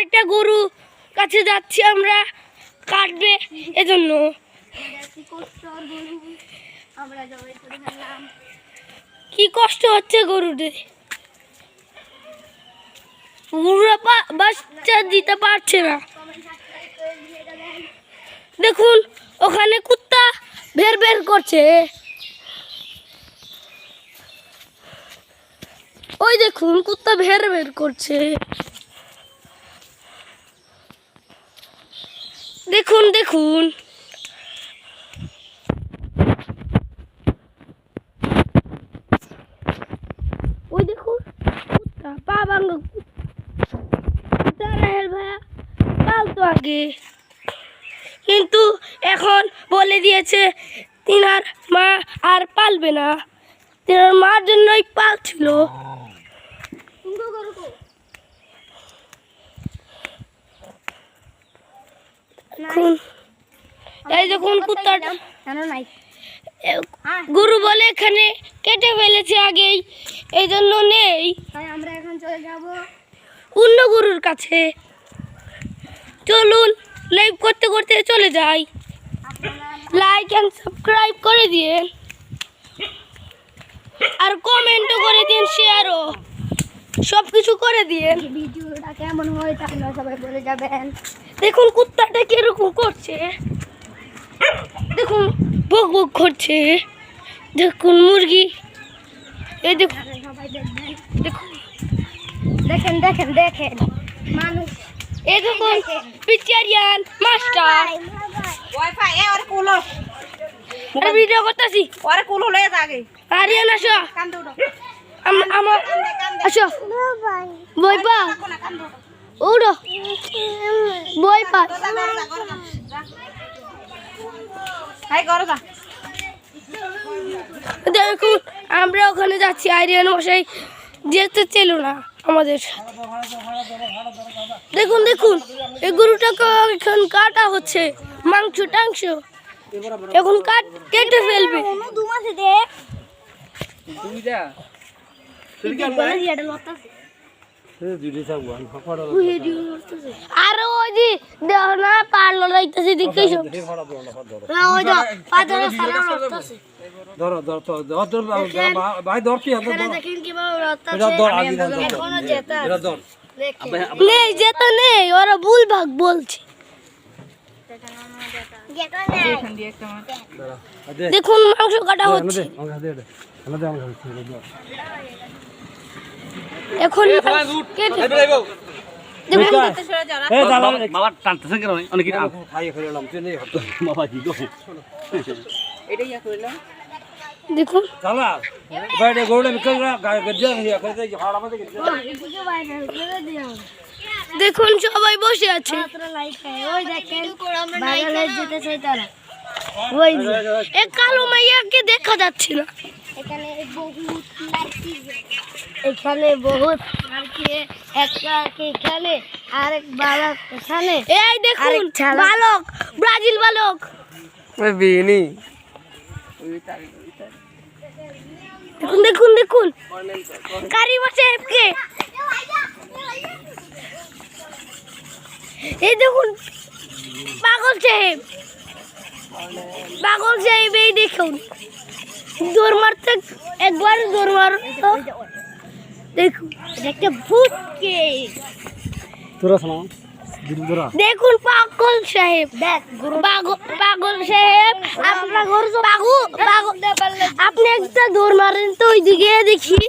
আরেকটা গরু কাছে যাচ্ছি আমরা কাটবে এজন্য। কি কষ্ট হচ্ছে গরুদের গরুরা বাচ্চা দিতে পারছে না। দেখুন, ওখানে কুত্তা বের বের করছে। ওই দেখুন, কুত্তা বের বের করছে। দেখুন দেখুন। ওই দেখুন কুত্তা পা ভাঙ্গা কুত্তা রাহেল ভাইয়া পাল আগে। কিন্তু এখন বলে দিয়েছে তিনার মা আর পালবে না। তিনার মার জন্যই পালছিল এখন এই দেখুন কুত্তাটা। গুরু বলে এখানে কেটে ফেলেছে আগেই এই জন্য নেই। আমরা এখন চলে যাব অন্য গুরুর কাছে। চলুন লাইভ করতে করতে চলে যাই। লাইক অ্যান্ড সাবস্ক্রাইব করে দিন। আর কমেন্টও করে দিন শেয়ারও সব কিছু করে দিয়ে। ভিডিওটা কেমন হয় তা আপনারা সবাই বলে যাবেন। দেখুন কুত্তাটা কীরকম করছে। দেখুন বক বক করছে। দেখুন মুরগি। এই দেখুন। সবাই দেখবেন। দেখুন। দেখেন দেখেন দেখেন। মানুষ। এই দেখুন পিচারিয়ান মাস্টার। ওয়াইফাই এ ওরে কুলো। আর ভিডিও করতেছি। ওরে কুলো লয়ে যাগে কান্দে উঠো আম- আমার আসো। বই পা। উড়ো। বই পা। দেখুন আমরা ওখানে যাচ্ছি। আরিয়ান মশাই যেতে ছিল না আমাদের সাথে। দেখুন দেখুন এই গরুটাকে এখন কাটা হচ্ছে। মাংস টাংস। এখন কাট কেটে ফেলবে। আর ওই যে দেহ না পারল লাইতেছে দেখে সব না ওই যে পাথরে সারা রক্তছে ধরো ধর ধর ধর ধর ভাই ধর কি ধর দেখেন কীভাবে এটা ধর আগে ধর এখনও জেতা এটা ধর নেই ওরা ভুল ভাগ বলছে দেখুন মাংস কাটা হচ্ছে এখন দেখুন বাবা টানতেছে কেন অনেক কিছু খাই খেলাম তুই নেই হতো বাবা কি গো দেখুন সবাই বসে আছে। ওই কালো মাইয়াকে দেখা যাচ্ছে না। এখানে বহুত লাইটি এখানে বহুত একটা এখানে আরেক বালক এখানে এই দেখুন বালক ব্রাজিল বালক। বিনি। দেখুন দেখুন দেখুন। কারিমা সাহেবকে এই দেখুন পাগল সাহেব। পাগল সাহেব এই দেখুন। দৌড় মারতে একবার দৌড় মার। দেখুন তোরা পাগল সাহেব পাগল পাগল সাহেব আপনার ঘর পাগল আপনি একটা দৌড় মারেন তো ওইদিকে দেখি।